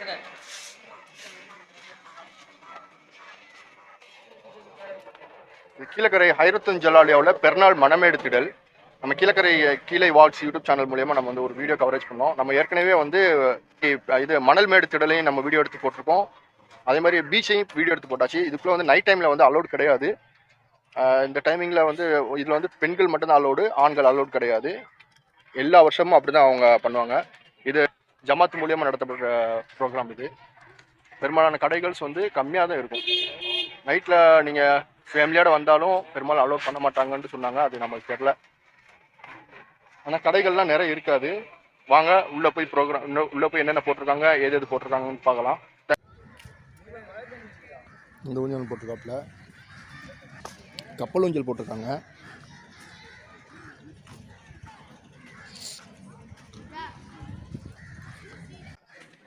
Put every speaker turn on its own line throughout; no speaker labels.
இது கீழக்கரை ஹைரத்தன் ஜலாலியாவில் பெருநாள் மனமேடு திடல் நம்ம கீழக்கரை கீழே வாட்ஸ் யூடியூப் சேனல் மூலயமா நம்ம வந்து ஒரு வீடியோ கவரேஜ் பண்ணோம் நம்ம ஏற்கனவே வந்து இது மணல் மேடு திடலையும் நம்ம வீடியோ எடுத்து போட்டிருக்கோம். அதே மாதிரி பீச்சையும் வீடியோ எடுத்து போட்டாச்சு. இதுக்குள்ள வந்து நைட் டைமில் வந்து அலோடு கிடையாது. இந்த டைமிங்கில் வந்து இதில் வந்து பெண்கள் மட்டும்தான் அலோடு ஆண்கள் அலோட் கிடையாது. எல்லா வருஷமும் அப்படி தான் அவங்க பண்ணுவாங்க. ஜமாத் மூலியமாக நடத்தப்படுற ப்ரோக்ராம் இது. பெரும்பாலான கடைகள்ஸ் வந்து கம்மியாக தான் இருக்கும். நைட்டில் நீங்கள் ஃபேமிலியோடு வந்தாலும் பெரும்பாலும் அலோட் பண்ண மாட்டாங்கன்னு சொன்னாங்க. அது நமக்கு தெரில ஆனால் கடைகள்லாம் நிறைய இருக்காது. வாங்க உள்ளே போய் ப்ரோக்ராம் உள்ளே போய் என்னென்ன போட்டிருக்காங்க எது எது போட்டிருக்காங்கன்னு பார்க்கலாம். இந்த ஊஞ்சல் போட்டிருக்காப்புல. கப்பல் ஊஞ்சல் போட்டிருக்காங்க.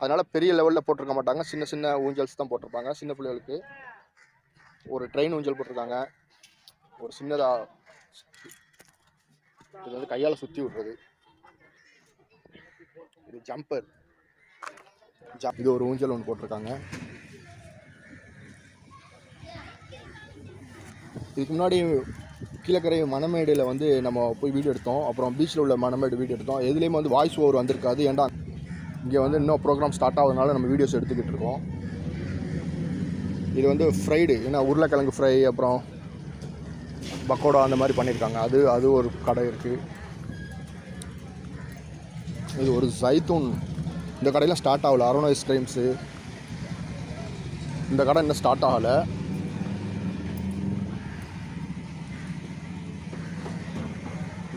அதனால் பெரிய லெவலில் போட்டிருக்க மாட்டாங்க. சின்ன சின்ன ஊஞ்சல்ஸ் தான் போட்டிருப்பாங்க. சின்ன பிள்ளைகளுக்கு ஒரு ட்ரெயின் ஊஞ்சல் போட்டிருக்காங்க. ஒரு சின்னதாக இது வந்து கையால் சுற்றி விடுறது. இது ஜம்பர் இது ஒரு ஊஞ்சல் ஒன்று போட்டிருக்காங்க. இதுக்கு முன்னாடி கீழக்கரை மணமேடையில் வந்து நம்ம போய் வீடியோ எடுத்தோம். அப்புறம் பீச்சில் உள்ள மணமேடு வீடியோ எடுத்தோம். எதுலேயுமே வந்து வாய்ஸ் ஓவர் வந்திருக்காது. ஏன்டா இங்கே வந்து இன்னும் ப்ரோக்ராம் ஸ்டார்ட் ஆகுதுனால நம்ம வீடியோஸ் எடுத்துக்கிட்டு இருக்கோம். இது வந்து ஃப்ரைடு ஏன்னா உருளைக்கிழங்கு ஃப்ரை அப்புறம் பக்கோடா அந்த மாதிரி பண்ணியிருக்காங்க அது அது ஒரு கடை இருக்குது இது ஒரு ஜைத்தூன் இந்த கடையெல்லாம் ஸ்டார்ட் ஆகல. அருண் ஐஸ்கிரீம்ஸு இந்த கடை இன்னும் ஸ்டார்ட் ஆகலை.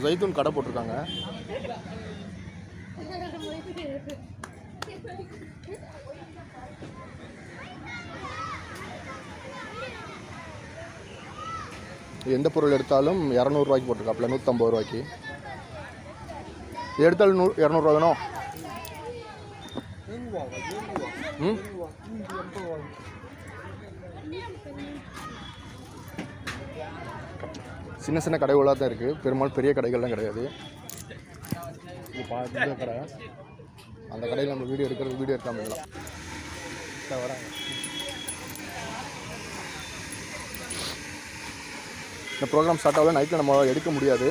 ஜைத்தூன் கடை போட்டிருக்காங்க. எந்த பொருள் எடுத்தாலும் இரநூறுவாய்க்கு போட்டிருக்காப்புல நூற்றம்பது ரூபாய்க்கு. எடுத்தாலும் நூ இரநூறுவா வேணும் ம்? சின்ன சின்ன கடைகளாக தான் இருக்குது பெரும்பாலும் பெரிய கடைகள்லாம் கிடையாது. இது கடை. அந்த கடையில் நம்ம வீடியோ எடுக்கிறது வீடியோ எடுக்காமல் வராங்க. இந்த ப்ரோக்ராம் ஸ்டார்ட் ஆகல நைட்டில் நம்ம எடுக்க முடியாது.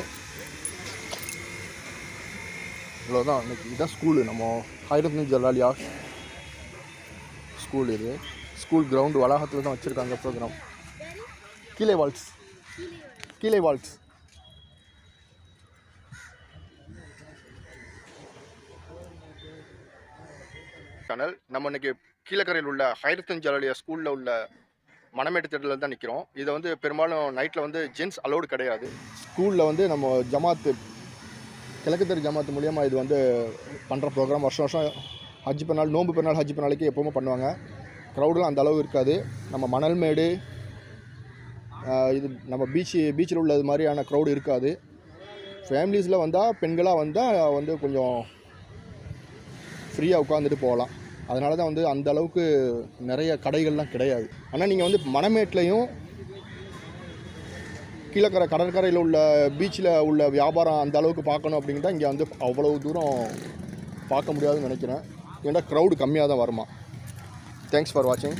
இவ்வளோதான் இன்னைக்கு இதுதான் ஸ்கூலு நம்ம ஹைரத்னி ஜலாலியா ஸ்கூல் இது. ஸ்கூல் கிரவுண்டு வளாகத்தில் தான் வச்சுருக்காங்க ப்ரோக்ராம் கீழே வால்ஸ் கீழே வால்ஸ் சேனல் நம்ம இன்னைக்கு கீழக்கரையில் உள்ள ஹைரத்தன் ஜலாலியா ஸ்கூலில் உள்ள மணமேட்டு தேட்டரில் தான் நிற்கிறோம் இதை வந்து பெரும்பாலும் நைட்டில் வந்து ஜென்ஸ் அலோடு கிடையாது. ஸ்கூலில் வந்து நம்ம ஜமாத்து கிழக்கு தெரு ஜமாத்து மூலியமாக இது வந்து பண்ணுற ப்ரோக்ராம் வருஷம் வருஷம் ஹஜ் பெருநாள் நோன்பு பெருநாள் ஹஜ் பெருநாளைக்கு எப்போவுமே பண்ணுவாங்க. க்ரௌடெலாம் அந்த அளவு இருக்காது. நம்ம மணல் மேடு இது நம்ம பீச்சு பீச்சில் உள்ளது மாதிரியான க்ரௌடு இருக்காது. ஃபேமிலிஸில் வந்தால் பெண்களாக வந்தால் வந்து கொஞ்சம் ஃப்ரீயாக உட்காந்துட்டு போகலாம். அதனால தான் வந்து அந்த அளவுக்கு நிறைய கடைகள்லாம் கிடையாது. ஆனால் நீங்கள் வந்து மணமேட்லேயும் கீழக்கரை கடற்கரையில் உள்ள பீச்சில் உள்ள வியாபாரம் அந்த அளவுக்கு பார்க்கணும் அப்படிங்கிட்டா இங்கே வந்து அவ்வளவு தூரம் பார்க்க முடியாதுன்னு நினைக்கிறேன். ஏன்னா க்ரௌடு கம்மியாக தான் வருமா? தேங்க்ஸ் ஃபார் வாட்சிங்